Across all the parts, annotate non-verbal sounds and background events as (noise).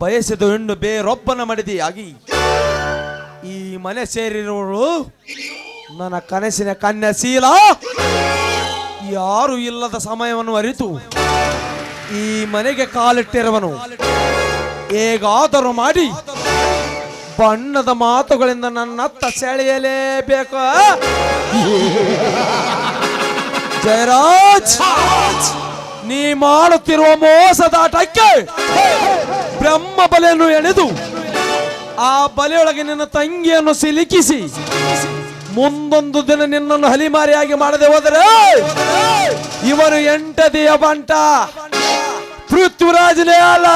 ಬಯಸಿದ ಹೆಣ್ಣು ಬೇರೊಬ್ಬನ ಮಡದಿಯಾಗಿ. ಈ ಮನೆ ಸೇರಿರುವಳು ನನ್ನ ಕನಸಿನ ಕನ್ಯಾ ಶೀಲ ಯಾರು ಇಲ್ಲದ ಸಮಯವನ್ನು ಅರಿತು ಈ ಮನೆಗೆ ಕಾಲಿಟ್ಟಿರುವನು. ಹೇಗಾದರೂ ಮಾಡಿ ಬಣ್ಣದ ಮಾತುಗಳಿಂದ ನನ್ನತ್ತ ಸೆಳೆಯಲೇಬೇಕು? (laughs) ಜಯರಾಜ್! ನೀ ಮಾಡುತ್ತಿರುವ ಮೋಸದಾಟಕ್ಕೆ ಬ್ರಹ್ಮ ಬಲೆಯನ್ನು ಎಳೆದು ಆ ಬಲೆಯೊಳಗೆ ನಿನ್ನ ತಂಗಿಯನ್ನು ಸಿಲುಕಿಸಿ. ಮುಂದೊಂದು ದಿನ ನಿನ್ನನ್ನು ಹಲಿಮಾರಿಯಾಗಿ ಮಾಡದೆ ಹೋದರೆ ಇವನು ಎಂಟದಿಯ ಬಂಟ. ಪೃಥ್ವಿರಾಜನೇ ಅಲ್ಲ.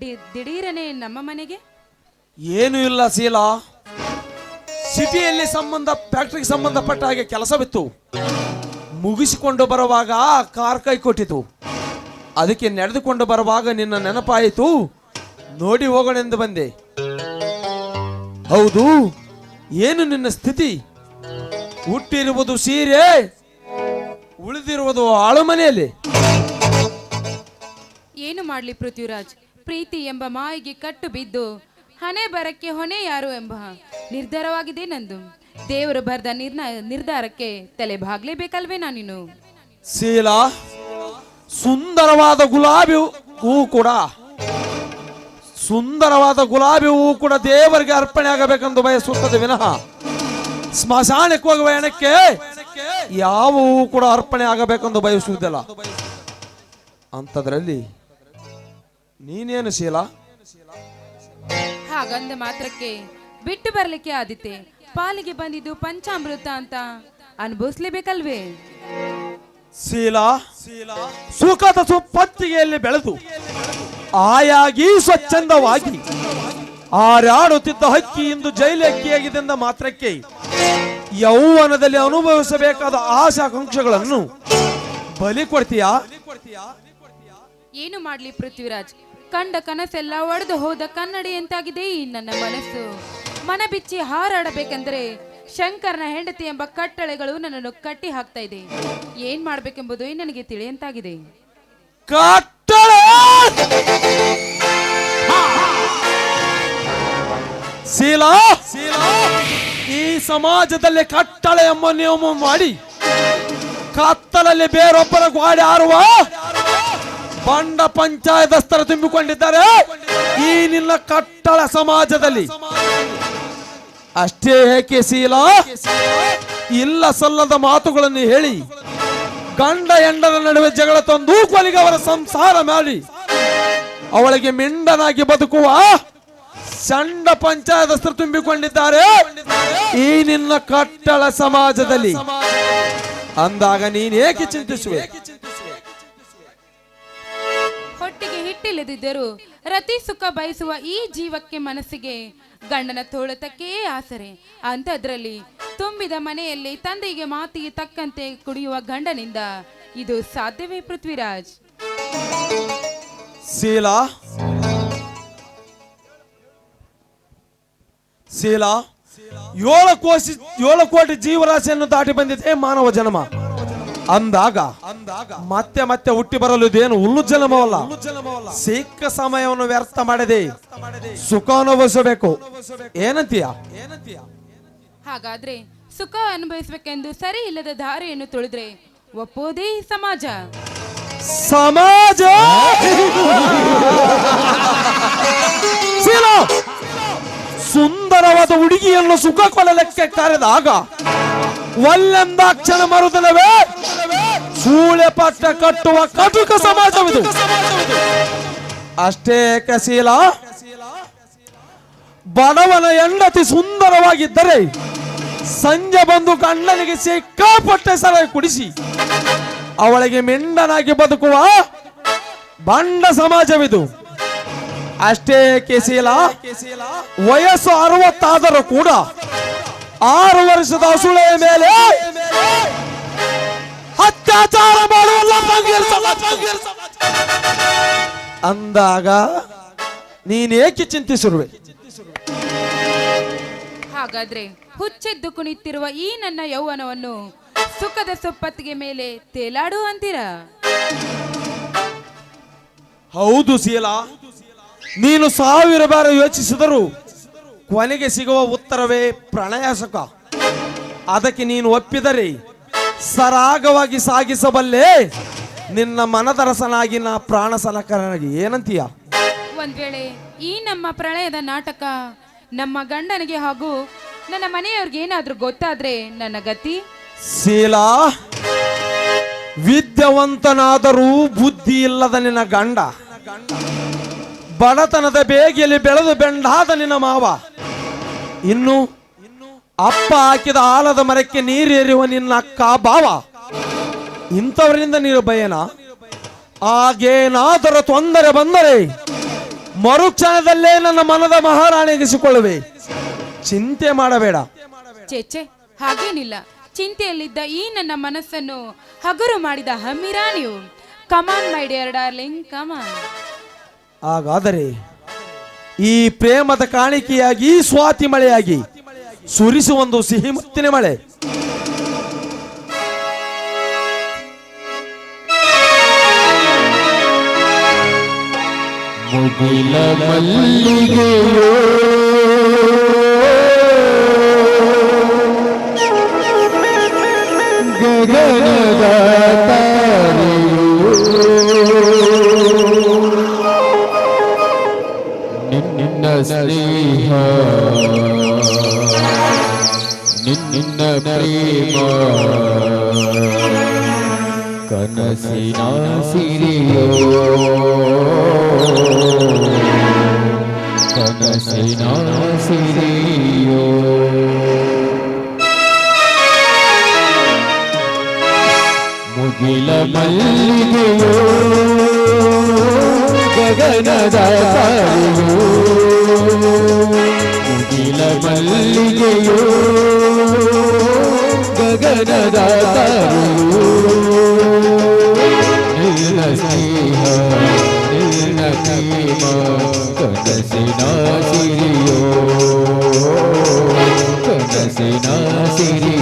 ಡಿ- ದಿಢೀರನೆ ನಮ್ಮ ಮನೆಗೆ? ಏನು ಇಲ್ಲ ಶೀಲಾ ಸಿಟಿಯಲ್ಲಿ ಸಂಬಂಧ ಫ್ಯಾಕ್ಟ್ರಿಗೆ ಸಂಬಂಧಪಟ್ಟ ಹಾಗೆ ಕೆಲಸವಿತ್ತು ಮುಗಿಸಿಕೊಂಡು ಬರುವಾಗ ಕಾರ್ ಕೈ ಕೊಟ್ಟಿತು. ಅದಕ್ಕೆ ನಡೆದುಕೊಂಡು ಬರುವಾಗ ನಿನ್ನ ನೆನಪಾಯಿತು. ನೋಡಿ ಹೋಗೋಣೆಂದು ಬಂದೆ. ಹೌದು ಏನು ನಿನ್ನ ಸ್ಥಿತಿ? ಹುಟ್ಟಿರುವುದು ಸೀರೆ ಉಳಿದಿರುವುದು ಆಳು ಮನೆಯಲ್ಲಿ. ಏನು ಮಾಡ್ಲಿ ಪೃಥ್ವಿರಾಜ್? ಪ್ರೀತಿ ಎಂಬ ಮಾಯಿಗೆ ಕಟ್ಟು ಬಿದ್ದು, ಹಣೆ ಬರಕ್ಕೆ ಹೊಣೆ ಯಾರು ಎಂಬ ನಿರ್ಧಾರವಾಗಿದೆ ನಂದು. ದೇವರು ಬರೆದ ನಿರ್ಧಾರಕ್ಕೆ ತಲೆ ಬಾಗ್ಲೇಬೇಕಲ್ವೇ ನಾನಿನ್ನು? ಶೀಲಾ ಸುಂದರವಾದ ಗುಲಾಬಿ ಹೂ ಕೂಡ, ಸುಂದರವಾದ ಗುಲಾಬಿ ಹೂ ಕೂಡ ದೇವರಿಗೆ ಅರ್ಪಣೆ ಆಗಬೇಕೆಂದು ಬಯಸುತ್ತದೆ ವಿನಃ. ಸ್ಮಶಾನಕ್ಕೆ ಹೋಗುವ ಹೆಣಕ್ಕೆ ಯಾವ ಹೂ ಕೂಡ ಅರ್ಪಣೆ ಆಗಬೇಕೆಂದು ಬಯಸುವುದಿಲ್ಲ. ಅಂಥದ್ರಲ್ಲಿ ನೀನೇನು ಶೀಲ? ಹಾಗಂದ ಮಾತ್ರಕ್ಕೆ ಬಿಟ್ಟು ಬರ್ಲಿಕ್ಕೆ ಆದಿತ್ತೆ. ಪಾಲಿಗೆ ಬಂದಿದ್ದು ಪಂಚಾಮೃತ ಅಂತ ಅನುಭವಿಸ್ಲೇಬೇಕಲ್ವೇ? ಶೀಲಾ ಸುಖದ ಸುಪ್ಪತ್ತಿಗೆಯಲ್ಲಿ ಬೆಳೆದು ಆಯಾಗಿ ಸ್ವಚ್ಛಂದವಾಗಿ ಆರಾಡುತ್ತಿದ್ದ ಹಕ್ಕಿ ಇಂದು ಜೈಲು ಹಕ್ಕಿಯಾಗಿದ್ದ ಮಾತ್ರಕ್ಕೆ ಯೌವನದಲ್ಲಿ ಅನುಭವಿಸಬೇಕಾದ ಆಶಾಕಾಂಕ್ಷೆಗಳನ್ನು ಬಲಿ ಕೊಡ್ತೀಯಾ? ಏನು ಮಾಡ್ಲಿ ಪೃಥ್ವಿರಾಜ್? ಕಂಡ ಕನಸೆಲ್ಲ ಒಡೆದು ಹೋದ ಕನ್ನಡಿ ಎಂತಾಗಿದೆ ಈ ನನ್ನ ಮನಸ್ಸು? ಮನ ಬಿಚ್ಚಿ ಹಾರಾಡಬೇಕೆಂದರೆ ಶಂಕರನ ಹೆಂಡತಿ ಎಂಬ ಕಟ್ಟಳೆಗಳು ನನ್ನನ್ನು ಕಟ್ಟಿ ಹಾಕ್ತಾ ಇದೆ. ಏನ್ ಮಾಡ್ಬೇಕೆಂಬುದು ನನಗೆ ತಿಳಿಯಂತಾಗಿದೆ ಶೀಲಾ ಈ ಸಮಾಜದಲ್ಲಿ ಕಟ್ಟಳೆ ಎಂಬ ನಿಯಮ ಮಾಡಿ, ಕತ್ತಲಲ್ಲಿ ಬೇರೊಬ್ಬರ ಗ್ವಾಡಿ ಆರುವ ಬಂಡ ಪಂಚಾಯತಸ್ಥರ ತುಂಬಿಕೊಂಡಿದ್ದಾರೆ. ಈ ಕಟ್ಟಳ ಸಮಾಜದಲ್ಲಿ. ಅಷ್ಟೇ ಏಕೆ ಶೀಲಾ ಇಲ್ಲ ಸಲ್ಲದ ಮಾತುಗಳನ್ನು ಹೇಳಿ. ಗಂಡ ಎಂಡರ ನಡುವೆ ಜಗಳ ತಂದು ಕೊಲಿಗೆ ಅವರ ಸಂಸಾರ ಮಾಡಿ. ಅವಳಿಗೆ ಮಿಂಡನಾಗಿ ಬದುಕುವ ಚಂಡ ಪಂಚಾಯತಸ್ಥರು ತುಂಬಿಕೊಂಡಿದ್ದಾರೆ. ಈ ನಿನ್ನ ಕಟ್ಟಳ ಸಮಾಜದಲ್ಲಿ. ಅಂದಾಗ ನೀನ್ ಏಕೆ ಚಿಂತಿಸುವೆ? ಹೊಟ್ಟಿಗೆ ರತಿ ಸುಖ ಬಯಸುವ ಈ ಜೀವಕ್ಕೆ ಮನಸ್ಸಿಗೆ ಗಂಡನ ತೋಳತಕ್ಕೇ ಆಸರೆ. ಅಂಥದ್ರಲ್ಲಿ ತುಂಬಿದ ಮನೆಯಲ್ಲಿ ತಂದೆಗೆ ಮಾತಿಗೆ ತಕ್ಕಂತೆ ಕುಡಿಯುವ ಗಂಡನಿಂದ ಇದು ಸಾಧ್ಯವೇ ಪೃಥ್ವಿರಾಜ್? ಶೀಲಾ ಶೀಲಾ ಏಳು ಕೋಟಿ ಏಳು ಕೋಟಿ ಜೀವರಾಶಿಯನ್ನು ದಾಟಿ ಬಂದಿದೆ ಮಾನವ ಜನ್ಮ. ಅಂದಾಗ ಅಂದಾಗ ಮತ್ತೆ ಮತ್ತೆ ಹುಟ್ಟಿ ಬರಲು ಇದೇನು ಹುಲ್ಲು ಜನ್ಮವಲ್ಲ ಸಿಕ್ಕ ಸಮಯವನ್ನು ವ್ಯರ್ಥ ಮಾಡದೆ ಸುಖ ಅನುಭವಿಸಬೇಕು. ಏನಂತೀಯ? ಹಾಗಾದ್ರೆ ಸುಖ ಅನುಭವಿಸಬೇಕೆಂದು ಸರಿ ಇಲ್ಲದ ದಾರಿಯನ್ನು ತುಳಿದ್ರೆ ಒಪ್ಪೋದೇ ಸಮಾಜ. ಸಮಾಜ! ಸುಂದರವಾದ ಹುಡುಗಿಯನ್ನು ಸುಖ ಕೊಡಲಿಕ್ಕೆ ಕರೆದಾಗ ಒಲ್ಲೆಂದಾಕ್ಷಣ ಮರುದಿನವೇ ಸೂಳೆ ಪಟ್ಟ ಕಟ್ಟುವ ಕಟುಕ ಸಮಾಜವಿದು. ಅಷ್ಟೇ ಕಸೀಲ, ಬಡವನ ಹೆಂಡತಿ ಸುಂದರವಾಗಿದ್ದರೆ ಸಂಜೆ ಬಂದು ಗಂಡನಿಗೆ ಸಿಕ್ಕಾಪಟ್ಟೆ ಸರ ಕುಡಿಸಿ, ಅವಳಿಗೆ ಮೆಂಡನಾಗಿ ಬದುಕುವ ಬಂಡ ಸಮಾಜವಿದು. ಅಷ್ಟೇ ಕೆಸೀಲ, ವಯಸ್ಸು ಅರವತ್ತಾದರೂ ಕೂಡ ಆರು ವರ್ಷದ ಹಸುಳೆಯ ಮೇಲೆ. ಅತ್ಯಾಚಾರ ಮಾಡುವಲ್ಲ. ಅಂದಾಗ ನೀನೇಕೆ ಚಿಂತಿಸಿರುವೆ? ಹಾಗಾದ್ರೆ ಹುಚ್ಚೆದ್ದು ಕುಣಿತಿರುವ ಈ ನನ್ನ ಯೌವನವನ್ನು ಸುಖದ ಸೊಪ್ಪತ್ತಿಗೆ ಮೇಲೆ ತೇಲಾಡು ಅಂತೀರ? ಹೌದು ಸೀಲಾ. ನೀನು ಸಾವಿರ ಬಾರಿ ಯೋಚಿಸಿದರೂ ಕೊನೆಗೆ ಸಿಗುವ ಉತ್ತರವೇ ಪ್ರಣಯ ಸುಖ ಅದಕ್ಕೆ ನೀನು ಒಪ್ಪಿದರೆ ಸರಾಗವಾಗಿ ಸಾಗಿಸಬಲ್ಲೆ. ನಿನ್ನ ಮನದರಸನಾಗಿ ನಾ ಪ್ರಾಣ ಸಲಕರನಾಗಿ. ಏನಂತೀಯ? ಒಂದ್ ವೇಳೆ ಈ ನಮ್ಮ ಪ್ರಳಯದ ನಾಟಕ ನಮ್ಮ ಗಂಡನಿಗೆ ಹಾಗೂ ನನ್ನ ಮನೆಯವ್ರಿಗೆ ಏನಾದ್ರೂ ಗೊತ್ತಾದ್ರೆ ನನ್ನ ಗತಿ? ಶೀಲಾ ವಿದ್ಯಾವಂತನಾದರೂ ಬುದ್ಧಿ ಇಲ್ಲದ ನಿನ್ನ ಗಂಡ. ಬಡತನದ ಬೇಗೆಯಲ್ಲಿ ಬೆಳೆದು ಬೆಂಡಾದ ನಿನ್ನ ಮಾವ. ಇನ್ನು ಅಪ್ಪ ಹಾಕಿದ ಆಲದ ಮರಕ್ಕೆ ನೀರೇರಿರುವ ನಿನ್ನ ಅಕ್ಕ ಭಾವ ಇಂಥವರಿಂದ ನೀನು ಭಯನ ಆಗೇನಾದರೂ ತೊಂದರೆ ಬಂದರೆ ಮರುಕ್ಷಣದಲ್ಲೇ ನನ್ನ ಮನದ ಮಹಾರಾಣಿಗಿಸಿಕೊಳ್ಳುವೆ ಚಿಂತೆ ಮಾಡಬೇಡ. ಚೇಚೆ ಹಾಗೇನಿಲ್ಲ. ಚಿಂತೆಯಲ್ಲಿದ್ದ ಈ ನನ್ನ ಮನಸ್ಸನ್ನು ಹಗರು ಮಾಡಿದ ಹಮ್ಮಿರಾ ನೀವು come on my dear darling come on ಹಾಗಾದರೆ ಈ ಪ್ರೇಮದ ಕಾಣಿಕೆಯಾಗಿ ಸ್ವಾತಿ ಮಳೆಯಾಗಿ ಸುರಿಸುವ ಒಂದು ಸಿಹಿ ಮುತ್ತಿನ ಮಳೆ. ಮುಗಿಲ ಮಲ್ಲಿಗೆಯೋ ಗಗನದ ತಾರೆಯೋ ನಿನ್ನ ಸ್ನೇಹ ನಿನ್ನ ಪ್ರೇಮ ಕನಸಿನ ಸಿರಿಯೋ ಕನಸಿನ ಸಿರಿಯೋ ಮುಗಿಲ ಮಲ್ಲಿಗೆಯೋ ಗಗನದ ತಾರೆಯೋ ಮುಗಿಲ ಮಲ್ಲಿಗೆಯೋ ಗಗನದ ತಾರೆಯೋ ನಿನ್ನ ಸ್ನೇಹ ನಿನ್ನ ಪ್ರೇಮ ಕನಸಿನ ಸಿರಿಯೋ ಕನಸಿನ ಸಿರಿಯೋ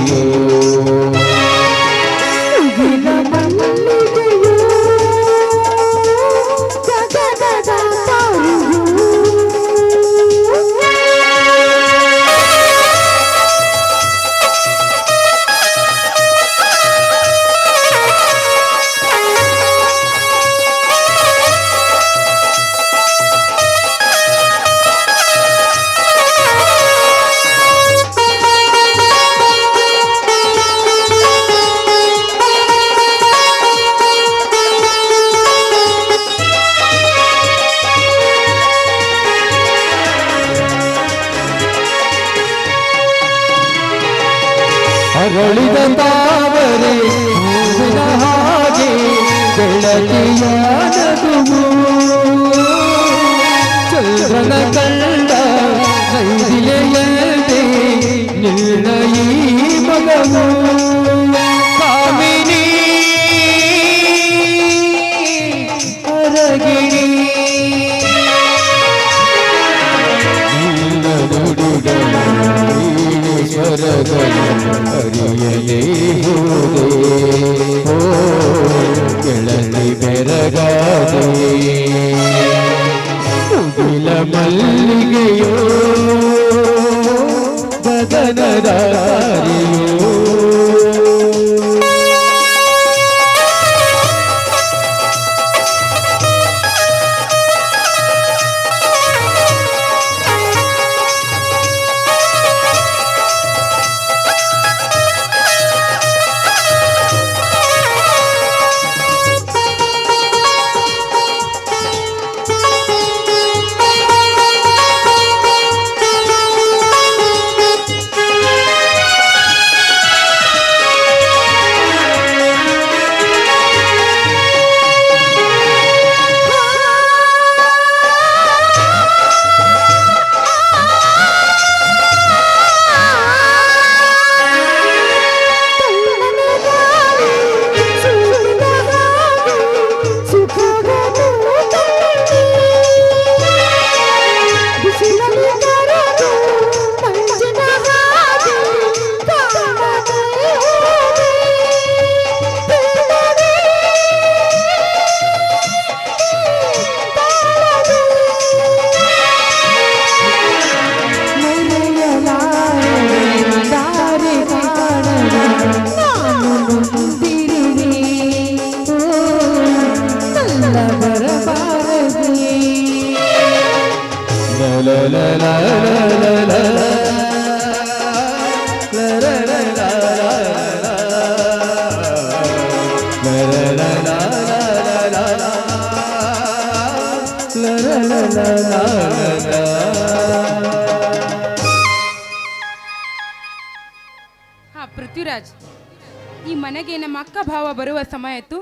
ಸಮಯ ಆಯ್ತು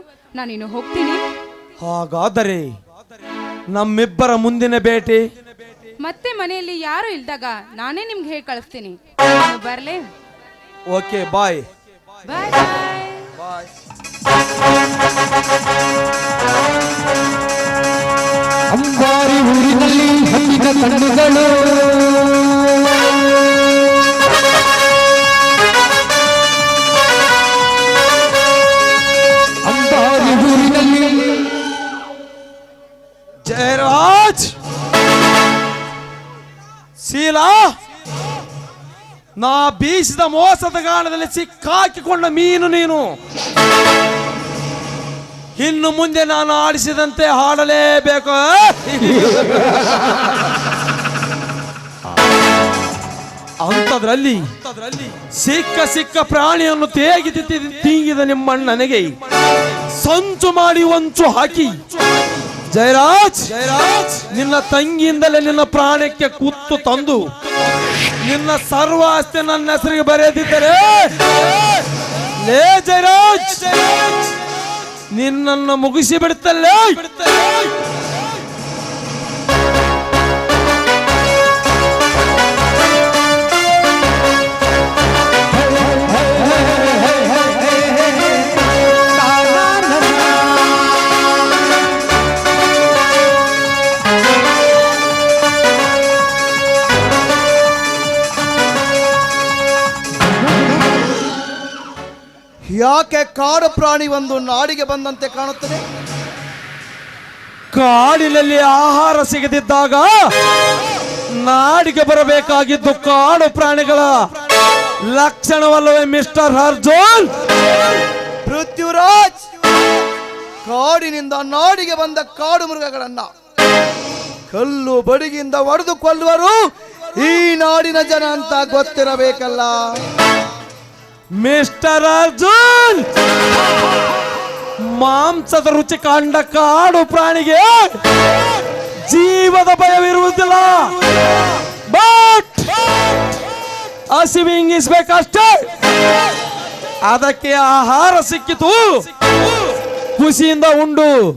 ಇನ್ನು ಹೋಗ್ತೀನಿ. ಹಾಗಾದರೆ ನಮ್ಮಿಬ್ಬರ ಮುಂದಿನ ಭೇಟಿ? ಮತ್ತೆ ಮನೆಯಲ್ಲಿ ಯಾರು ಇಲ್ದಾಗ ನಾನೇ ನಿಮ್ಗೆ ಹೇಳಿ ಕಳಿಸ್ತೀನಿ. ಬರ್ಲೆ? Okay bye. Bye bye. ಅಂಬಾರಿ ಊರಿನಲ್ಲಿ ಹಬ್ಬಿದ ಕಣ್ಣುಗಳು. ಶೀಲಾ ನಾ ಬೀಸಿದ ಮೋಸದ ಗಾಣದಲ್ಲಿ ಸಿಕ್ಕಾಕಿಕೊಂಡ ಮೀನು ನೀನು. ಇನ್ನು ಮುಂದೆ ನಾನು ಆಡಿಸಿದಂತೆ ಹಾಡಲೇಬೇಕು. ಅಂಥದ್ರಲ್ಲಿ ಸಿಕ್ಕ ಸಿಕ್ಕ ಪ್ರಾಣಿಯನ್ನು ತೇಗಿ ತೀಗಿದ ತಿಂಗಿದ ನಿಮ್ಮಣ್ಣನಿಗೆ ಸಂಚು ಮಾಡಿ ಒಂಚು ಹಾಕಿ ಜಯರಾಜ್ ಜಯರಾಜ್. ನಿನ್ನ ತಂಗಿಯಿಂದಲೇ ನಿನ್ನ ಪ್ರಾಣಕ್ಕೆ ಕುತ್ತು ತಂದು ನಿನ್ನ ಸರ್ವ ಆಸ್ತಿ ನನ್ನ ಹೆಸರಿಗೆ ಬರೆಯದಿದ್ದರೆ. ಲೇ ಜಯರಾಜ್ ನಿನ್ನನ್ನು ಮುಗಿಸಿ ಬಿಡುತ್ತಲ್ಲೇ. ಯಾಕೆ ಕಾಡು ಪ್ರಾಣಿ ಒಂದು ನಾಡಿಗೆ ಬಂದಂತೆ ಕಾಣುತ್ತದೆ? ಕಾಡಿನಲ್ಲಿ ಆಹಾರ ಸಿಗದಿದ್ದಾಗ ನಾಡಿಗೆ ಬರಬೇಕಾಗಿದ್ದು ಕಾಡು ಪ್ರಾಣಿಗಳ ಲಕ್ಷಣವಲ್ಲವೇ ಮಿಸ್ಟರ್ ಅರ್ಜುನ್? ಪೃಥ್ವಿರಾಜ್ ಕಾಡಿನಿಂದ ನಾಡಿಗೆ ಬಂದ ಕಾಡು ಮೃಗಗಳನ್ನ ಕಲ್ಲು ಬಡಿಗಿಂದ ಒಡೆದು ಕೊಲ್ಲುವರು ಈ ನಾಡಿನ ಜನ ಅಂತ ಗೊತ್ತಿರಬೇಕಲ್ಲ. ಮಿಸ್ಟರ್ ಅರ್ಜುನ್! ಮಾಂಸದ ರುಚಿ ಕಾಂಡ ಕಾಡು ಪ್ರಾಣಿಗೆ ಜೀವದ ಭಯವಿರುವುದಿಲ್ಲ. ಬಟ್ ಹಸಿವು ಹಿಂಗಿಸ್ಬೇಕಷ್ಟೇ ಅದಕ್ಕೆ ಆಹಾರ ಸಿಕ್ಕಿತು. ಖುಷಿಯಿಂದ ಉಂಡು.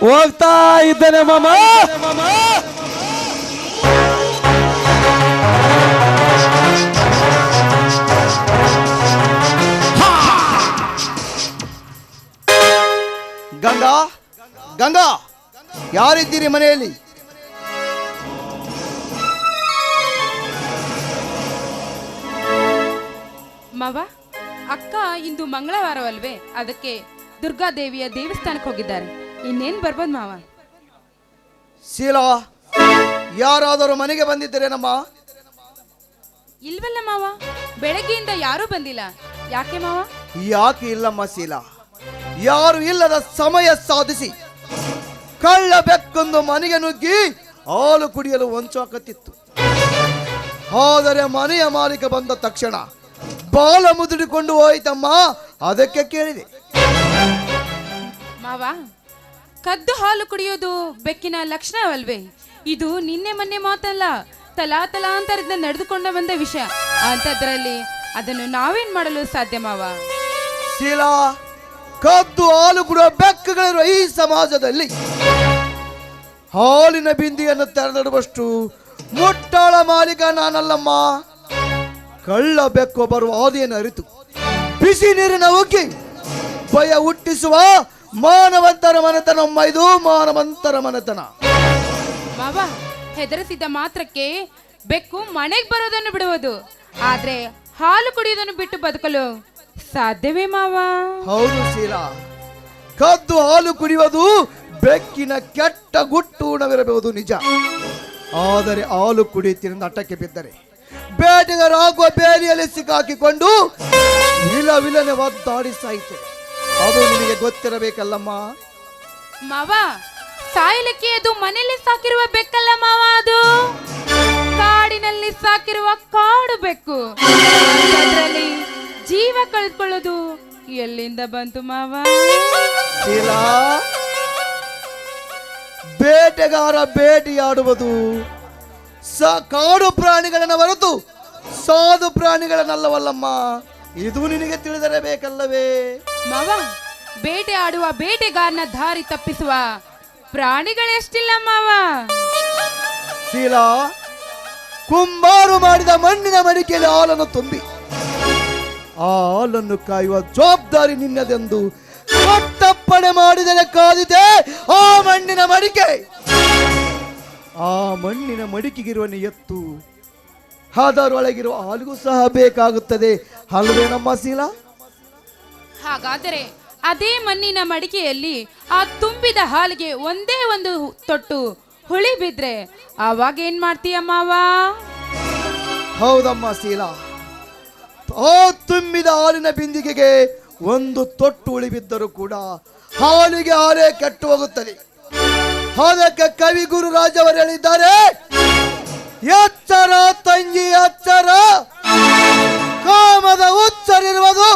ಹೋಗ್ತಾ ಇದ್ದೇನೆ ಮಾಮ. ಗಂಗಾ ಯಾರಿದ್ದೀರಿ ಮನೆಯಲ್ಲಿ? ಮಾವ ಅಕ್ಕ ಇಂದು ಮಂಗಳವಾರವಲ್ವೇ? ಅದಕ್ಕೆ ದುರ್ಗಾದೇವಿಯ ದೇವಸ್ಥಾನಕ್ಕೆ ಹೋಗಿದ್ದಾರೆ. ಇನ್ನೇನ್ ಬರ್ಬೋದು ಮಾವ? ಶೀಲಾ ಯಾರಾದರೂ ಮನೆಗೆ ಬಂದಿದ್ದೀರೇನಮ್ಮ? ಇಲ್ವಲ್ಲ ಮಾವ ಬೆಳಗ್ಗೆಯಿಂದ ಯಾರೂ ಬಂದಿಲ್ಲ. ಯಾಕೆ ಮಾವ? ಯಾಕೆ ಇಲ್ಲಮ್ಮ ಶೀಲಾ? ಯಾರು ಇಲ್ಲದ ಸಮಯ ಸಾಧಿಸಿ. ಕಳ್ಳ ಬೆಕ್ಕೊಂದು ಮನೆಗೆ ನುಗ್ಗಿ ಹಾಲು ಕುಡಿಯಲು ಹೊಂಚಾಕತ್ತಿತ್ತು. ಆದರೆ ಮನೆಯ ಮಾಲೀಕ ಬಂದ ತಕ್ಷಣ ಬಾಲ ಮುದುಡಿಕೊಂಡು ಹೋಯ್ತಮ್ಮ ಅದಕ್ಕೆ ಕೇಳಿದೆ. ಮಾವ ಕದ್ದು ಹಾಲು ಕುಡಿಯೋದು ಬೆಕ್ಕಿನ ಲಕ್ಷಣವಲ್ವೇ? ಇದು ನಿನ್ನೆ ಮೊನ್ನೆ ಮಾತಲ್ಲ ತಲಾ ತಲಾಂತರದಿಂದ ನಡೆದುಕೊಂಡು ಬಂದ ವಿಷಯ. ಅಂತದ್ರಲ್ಲಿ ಅದನ್ನು ನಾವೇನ್ ಮಾಡಲು ಸಾಧ್ಯ ಮಾವ? ಶೀಲಾ ಕದ್ದು ಹಾಲು ಕುಡಿಯೋ ಬೆಕ್ಕುಗಳಿರುವ ಈ ಸಮಾಜದಲ್ಲಿ ಹಾಲಿನ ಬಿಂದಿಯನ್ನು ತೆರೆದಿಡುವಷ್ಟು ಮುಟ್ಟಾಳ ಮಾಲೀಕ ನಾನಲ್ಲಮ್ಮ. ಕಳ್ಳ ಬೆಕ್ಕು ಬರುವ ಹಾದಿಯನ್ನು ಅರಿತು. ಬಿಸಿ ನೀರಿನ ಉಕ್ಕಿ ಭಯ ಹುಟ್ಟಿಸುವ ಮಾನವಂತರ ಮನೆತನ ಇದು ಮಾನವಂತರ ಮನೆತನ. ಬಾಬಾ ಹೆದರಿಸಿದ ಮಾತ್ರಕ್ಕೆ ಬೆಕ್ಕು ಮನೆಗೆ ಬರೋದನ್ನು ಬಿಡುವುದು. ಆದ್ರೆ ಹಾಲು ಕುಡಿಯೋದನ್ನು ಬಿಟ್ಟು ಬದುಕಲು ಸಾಧ್ಯವೇ ಮಾವ? ಹೌದು ಶೀಲಾ. ಕದ್ದು ಹಾಲು ಕುಡಿಯುವುದು ಬೆಕ್ಕಿನ ಕೆಟ್ಟ ಗುಟ್ಟೂಣವಿರಬಹುದು ನಿಜ. ಆದರೆ ಹಾಲು ಕುಡಿಯುತ್ತಿರಿಂದ ಅಟ್ಟಕ್ಕೆ ಬಿದ್ದರೆ ಬೇಟೆಗಾರಾಗುವ ಬೇರಿಯಲ್ಲಿ ಸಿಕ್ಕಾಕಿಕೊಂಡು ವಿಲ ವಿಲನೆ ಒದ್ದಾಡಿ ಸಾಯಿತು ಅದು ನಿಮಗೆ ಗೊತ್ತಿರಬೇಕಲ್ಲಮ್ಮ? ಮಾವ ಸಾಯಲಿಕ್ಕೆ ಅದು ಮನೆಯಲ್ಲಿ ಸಾಕಿರುವ ಬೆಕ್ಕಲ್ಲ ಮಾವ ಅದು. ಕಾಡಿನಲ್ಲಿ ಸಾಕಿರುವ ಕಾಡು ಬೆಕ್ಕು. ಅದರಲ್ಲಿ ಜೀವ ಕಳೆದುಕೊಳ್ಳೋದು ಎಲ್ಲಿಂದ ಬಂತು ಮಾವ? ಬೇಟೆಗಾರ ಬೇಟೆಯಾಡುವುದು. ಸ ಕಾಡು ಪ್ರಾಣಿಗಳನ್ನ ಹೊರತು ಸಾಧು ಪ್ರಾಣಿಗಳನ್ನಲ್ಲವಲ್ಲಮ್ಮ. ಇದು ನಿನಗೆ ತಿಳಿದಿರಬೇಕಲ್ಲವೇ? ಮಾವ ಬೇಟೆ ಆಡುವ ಬೇಟೆಗಾರನ ದಾರಿ ತಪ್ಪಿಸುವ ಪ್ರಾಣಿಗಳೆಷ್ಟಿಲ್ಲ ಮಾವ? ಶೀಲಾ ಕುಂಬಾರು ಮಾಡಿದ ಮಣ್ಣಿನ ಮಡಿಕೆಯಲ್ಲಿ ಹಾಲನ್ನು ತುಂಬಿ ಆ ಹಾಲನ್ನು ಕಾಯುವ ಜವಾಬ್ದಾರಿ ನಿನ್ನದೆಂದು ಕಟ್ಟಪ್ಪಣೆ ಮಾಡಿದರೆ ಕಾದಿದೆ ಆ ಮಣ್ಣಿನ ಮಡಿಕೆ. ಆ ಮಣ್ಣಿನ ಮಡಿಕೆಗಿರುವ ಎತ್ತು. ಅದರೊಳಗಿರುವ ಹಾಲಿಗೂ ಸಹ ಬೇಕಾಗುತ್ತದೆ. ಅಲ್ವೇ ನಮ್ಮ ಶೀಲಾ ಹಾಗಾದರೆ ಅದೇ ಮಣ್ಣಿನ ಮಡಿಕೆಯಲ್ಲಿ ಆ ತುಂಬಿದ ಹಾಲಿಗೆ ಒಂದೇ ಒಂದು ತೊಟ್ಟು ಹುಳಿ ಬಿದ್ರೆ ಅವಾಗ ಏನ್ ಮಾಡ್ತೀಯ ಮಾವ ಹೌದಮ್ಮ ಶೀಲಾ ಆ ತುಂಬಿದ ಹಾಲಿನ ಬಿಂದಿಗೆಗೆ ಒಂದು ತೊಟ್ಟು ಉಳಿಬಿದ್ದರೂ ಕೂಡ ಹಾಲಿಗೆ ಹಾಲೇ ಕೆಟ್ಟು ಹೋಗುತ್ತದೆ. ಅದಕ್ಕೆ ಕವಿ ಗುರುರಾಜ್ ಅವರು ಹೇಳಿದ್ದಾರೆ, ಎಚ್ಚರ ತಂಗಿ, ಎಚ್ಚರ. ಕಾಮದ ಉಚ್ಚರಿರುವುದು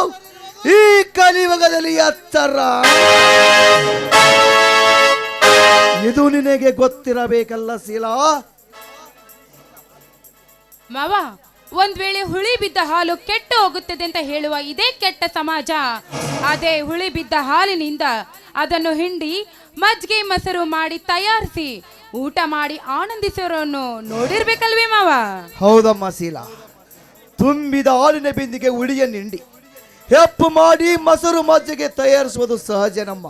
ಈ ಕಲಿಯುಗದಲ್ಲಿ ಎಚ್ಚರ. ಇದು ನಿನಗೆ ಗೊತ್ತಿರಬೇಕಲ್ಲ ಶೀಲಾ. ಮಾವ ಒಂದ್ ವೇಳೆ ಹುಳಿ ಬಿದ್ದ ಹಾಲು ಕೆಟ್ಟು ಹೋಗುತ್ತದೆ ಅಂತ ಹೇಳುವ ಇದೇ ಕೆಟ್ಟ ಸಮಾಜ. ಅದೇ ಹುಳಿ ಬಿದ್ದ ಹಾಲಿನಿಂದ ಅದನ್ನು ಹಿಂಡಿ ಮಜ್ಜಿಗೆ ಮೊಸರು ಮಾಡಿ ತಯಾರಿಸಿ ಊಟ ಮಾಡಿ ಆನಂದಿಸೋರನ್ನು ನೋಡಿರ್ಬೇಕಲ್ವೇ ಮಾವ? ಹೌದಮ್ಮ ಶೀಲಾ ತುಂಬಿದ ಹಾಲಿನ ಬಿಂದಿಗೆ ಉಳಿಯ ನಿಂಡಿ. ಹೆಪ್ಪು ಮಾಡಿ ಮೊಸರು ಮಜ್ಜಿಗೆ ತಯಾರಿಸುವುದು ಸಹಜನಮ್ಮ.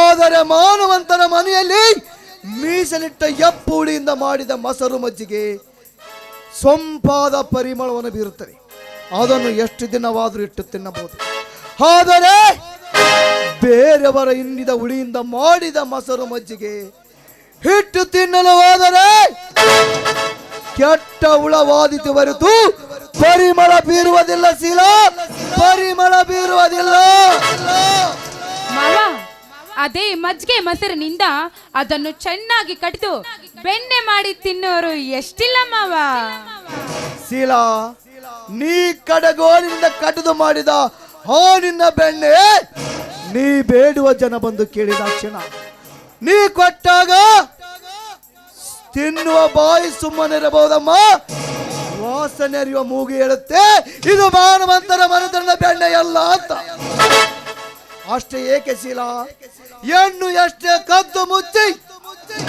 ಆದರೆ ಮಾನವಂತನ ಮನೆಯಲ್ಲಿ ಮೀಸಲಿಟ್ಟ ಎಪ್ಪು ಹುಳಿಯಿಂದ ಮಾಡಿದ ಮೊಸರು ಮಜ್ಜಿಗೆ ಸೊಂಪಾದ ಪರಿಮಳವನ್ನು ಬೀರುತ್ತದೆ ಅದನ್ನು ಎಷ್ಟು ದಿನವಾದರೂ ಇಟ್ಟು ತಿನ್ನಬಹುದು. ಆದರೆ ಬೇರೆಯವರ ಹಿಂಡಿದ ಹುಳಿಯಿಂದ ಮಾಡಿದ ಮೊಸರು ಮಜ್ಜಿಗೆ ಹಿಟ್ಟು ತಿನ್ನಲು ಹೋದರೆ ಕೆಟ್ಟ ಹುಳವಾದಿತು ಬರೆದು ಪರಿಮಳ ಬೀರುವುದಿಲ್ಲ ಶೀಲಾ ಪರಿಮಳ ಬೀರುವುದಿಲ್ಲ. ಅದೇ ಮಜ್ಜಿಗೆ ಮೊಸರಿನಿಂದ ಅದನ್ನು ಚೆನ್ನಾಗಿ ಕಡಿದು ಬೆಣ್ಣೆ ಮಾಡಿ ತಿನ್ನೋರು ಎಷ್ಟಿಲ್ಲ ಮಾವ. ಶೀಲಾ ನೀ ಕಡಗೋಲಿನಿಂದ ಕಡಿದು ಮಾಡಿದ ಹಾನಿನ ಬೆಣ್ಣೆ ನೀ ಬೇಡುವ ಜನ ಬಂದು ಕೇಳಿದ ಕ್ಷಣ. ನೀ ಕೊಟ್ಟಾಗ ತಿನ್ನುವ ಬಾಯಿ ಸುಮ್ಮನಿರಬಹುದಮ್ಮ? ವಾಸನೆ ಅರಿಯುವ ಮೂಗು ಹೇಳುತ್ತೆ ಇದು ಮಾನವಂತರ ಮನದನ್ನ ಬೆಣ್ಣೆ ಅಲ್ಲ ಅಂತ. ಅಷ್ಟೇ ಏಕೆ ಶೀಲ? ಹೆಣ್ಣು ಎಷ್ಟೇ ಕದ್ದು ಮುಚ್ಚಿ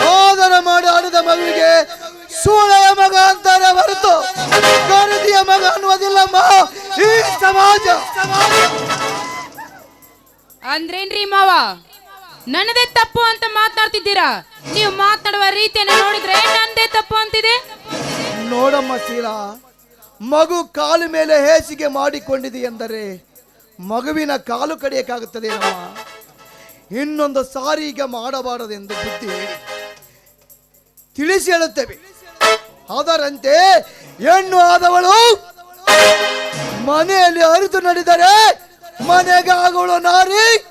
ಆದರ ಮಾಡಿ ಆಡಿದ ಮಗುವಿಗೆ ಸೂಳೆಯ ಮಗ ಅಂತಾರೆ ಹೊರತು ಗರದಿಯ ಮಗ ಅನ್ನುವುದಿಲ್ಲಮ್ಮ ಈ ಸಮಾಜ. ಅಂದ್ರೇನ್ರಿ ಮಾವ? ನನ್ನದೇ ತಪ್ಪು ಅಂತ ಮಾತಾಡ್ತಿದ್ದೀರಾ? ನೀವು ಮಾತಾಡುವ ರೀತಿಯನ್ನು ನೋಡಿದ್ರೆ ನಂದೇ ತಪ್ಪು ಅಂತಿದೆ. ನೋಡಮ್ಮ ಶೀಲಾ ಮಗು ಕಾಲು ಮೇಲೆ ಹೇಸಿಗೆ ಮಾಡಿಕೊಂಡಿದೆ ಎಂದರೆ ಮಗುವಿನ ಕಾಲು ಕಡಿಯಕ್ಕಾಗುತ್ತದೆ ಅಮ್ಮ. ಇನ್ನೊಂದು ಸಾರಿ ಈಗ ಮಾಡಬಾರದೆಂದು ಬುದ್ಧಿ ಹೇಳಿ. ತಿಳಿಸಿ ಹೇಳುತ್ತೇವೆ. ಅದರಂತೆ ಹೆಣ್ಣು ಆದವಳು ಮನೆಯಲ್ಲಿ ಅರಿತು ನಡೆದರೆ ಮನೆಗೆ ನಾರಿ,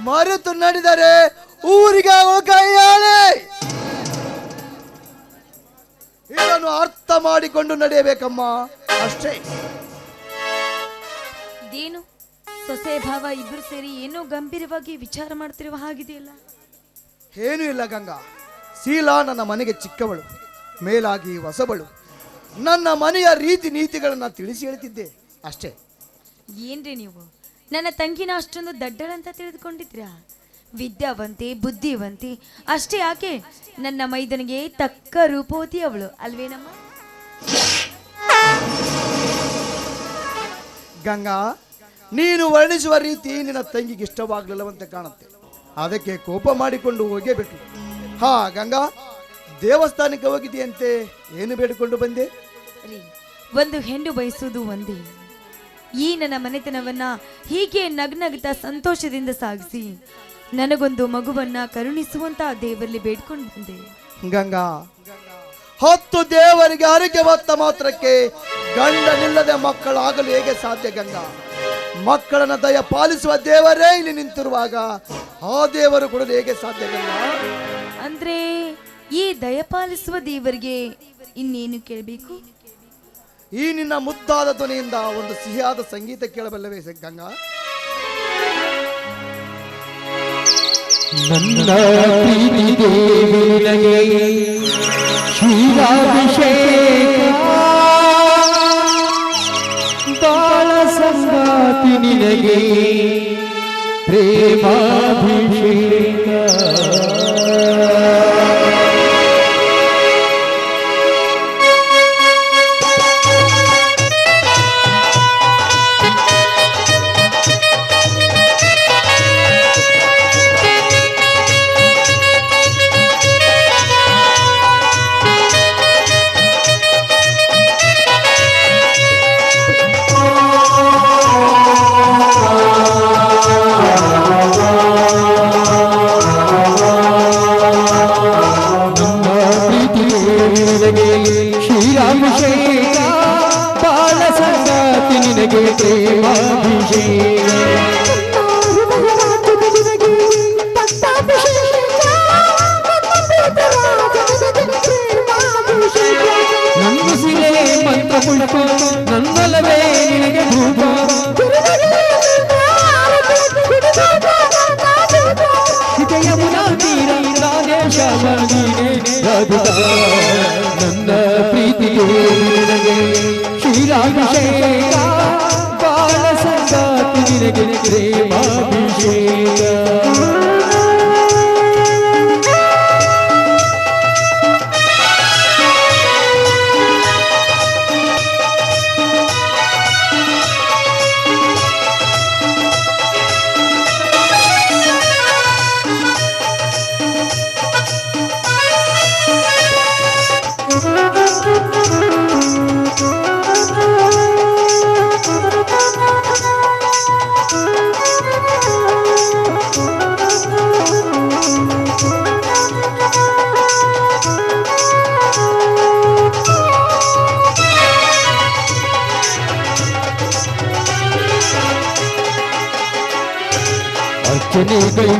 ಮರೆತು ನಡೆದರೆ ಊರಿಗೆ ಕೈಯಾಳೆ ಇದನ್ನು ಅರ್ಥ ಮಾಡಿಕೊಂಡು ನಡೆಯಬೇಕಮ್ಮ. ಅಷ್ಟೇ. ಇದೇನು ಸೊಸೆ ಭಾವ ಇಬ್ರು ಸೇರಿ ಏನೋ ಗಂಭೀರವಾಗಿ ವಿಚಾರ ಮಾಡ್ತಿರುವ ಹಾಗಿದೆಯಲ್ಲ? ಏನೂ ಇಲ್ಲ ಗಂಗಾ. ಶೀಲಾ ನನ್ನ ಮನೆಗೆ ಚಿಕ್ಕವಳು ಮೇಲಾಗಿ ಹೊಸಬಳು ನನ್ನ ಮನೆಯ ರೀತಿ ನೀತಿಗಳನ್ನ ತಿಳಿಸಿ ಹೇಳ್ತಿದ್ದೆ. ಅಷ್ಟೇ. ಏನ್ರಿ ನೀವು? ನನ್ನ ತಂಗಿನ ಅಷ್ಟೊಂದು ದಡ್ಡಳಂತ ತಿಳಿದುಕೊಂಡಿದ್ರಾ ವಿದ್ಯಾವಂತಿ ಬುದ್ಧಿವಂತಿ ಅಷ್ಟೇ ಯಾಕೆ? ನನ್ನ ಮೈದನಿಗೆ ತಕ್ಕ ರೂಪವತಿ ಅವಳು ಅಲ್ವೇನಮ್ಮ? ಗಂಗಾ ನೀನು ವರ್ಣಿಸುವ ರೀತಿ ನಿನ್ನ ತಂಗಿಗೆ ಇಷ್ಟವಾಗಲಿಲ್ಲವಂತೆ ಕಾಣುತ್ತೆ. ಅದಕ್ಕೆ ಕೋಪ ಮಾಡಿಕೊಂಡು ಹೋಗೇಬಿಟ್ಟು ಹಾ ಗಂಗಾ ದೇವಸ್ಥಾನಕ್ಕೆ ಹೋಗಿದೆಯಂತೆ ಏನು ಬೇಡಿಕೊಂಡು ಬಂದೆ? ರೀ ಒಂದು ಹೆಣ್ಣು ಬಯಸುವುದು ಒಂದೇ. ಈ ನನ್ನ ಮನೆತನವನ್ನ ಹೀಗೆ ನಗ್ನಗ್ತಾ ಸಂತೋಷದಿಂದ ಸಾಗಿಸಿ ನನಗೊಂದು ಮಗುವನ್ನ ಕರುಣಿಸುವಂತ ದೇವರಲ್ಲಿ ಬೇಡ್ಕೊಂಡು ಬಂದೆ. ಗಂಗಾ ಹತ್ತು ದೇವರಿಗೆ ಅರಿಕೆ ಹೊತ್ತ ಮಾತ್ರಕ್ಕೆ ಗಂಡನಿಲ್ಲದೆ ಮಕ್ಕಳಾಗಲು ಹೇಗೆ ಸಾಧ್ಯ ಗಂಗಾ ಮಕ್ಕಳನ್ನ ದಯ ಪಾಲಿಸುವ ದೇವರೇ ಇಲ್ಲಿ ನಿಂತಿರುವಾಗ ಆ ದೇವರು ಕೂಡ ಹೇಗೆ ಸಾಧ್ಯ ಗಂಗಾ ಅಂದ್ರೆ ಈ ದಯಪಾಲಿಸುವ ದೇವರಿಗೆ ಇನ್ನೇನು ಕೇಳಬೇಕು? ಈ ನಿನ್ನ ಮುದ್ದಾದ ಧ್ವನಿಯಿಂದ ಒಂದು ಸಿಹಿಯಾದ ಸಂಗೀತ ಕೇಳಬಲ್ಲವೇ ಗಂಗಾ? ನನ್ನ ಪ್ರೀತಿ ದೇವಿನಗೆ ಶ್ರೀರಾಭಿಷೇಕ ಬಾಳ ಸಂಗಾತಿ ನಿನಗೆ ಪ್ರೇಮಾಭಿಷೇಕ గిరి గిరి ప్రేమాభిషేక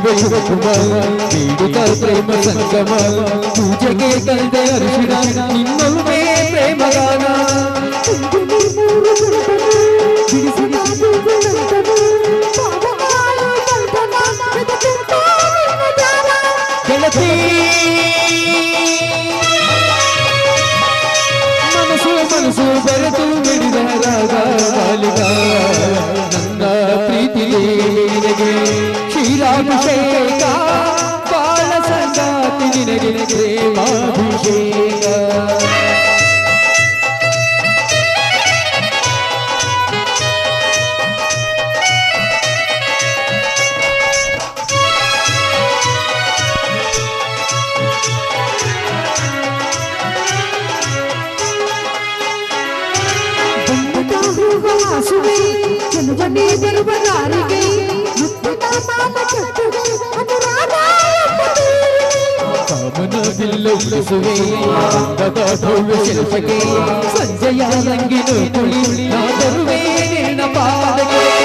ദൈവകുമാർ വീടുകൾ പ്രേമ സംഗമം പൂജകേ കണ്ട അർഷിട നിന്നുമേ പ്രേമഗാന മനസ്സു മനസ്സു ബരതു മിടിത രാഗ ബാലിക ನನ್ನ ಪ್ರೀತಿಯೇ ನಿನಗೆ ప్రేమాభిషేక ಬಾಳ ಸಂಗಾತಿ ನಿನಗೆ ಪ್ರೇಮಾಭಿಷೇಕ ಸುವೆ ಜನುವನೇ ಬರುವನ ಕಾಮನವಿಲ್ಲುಳಿಸುವೆ ಭವ್ಯ ಶಿಲ್ಪಕ್ಕೆ ಸಂಜೆಯ ನಂಗಿನು ಕುಳಿ ನಾದರುವೆ ಪಾದಕ್ಕೆ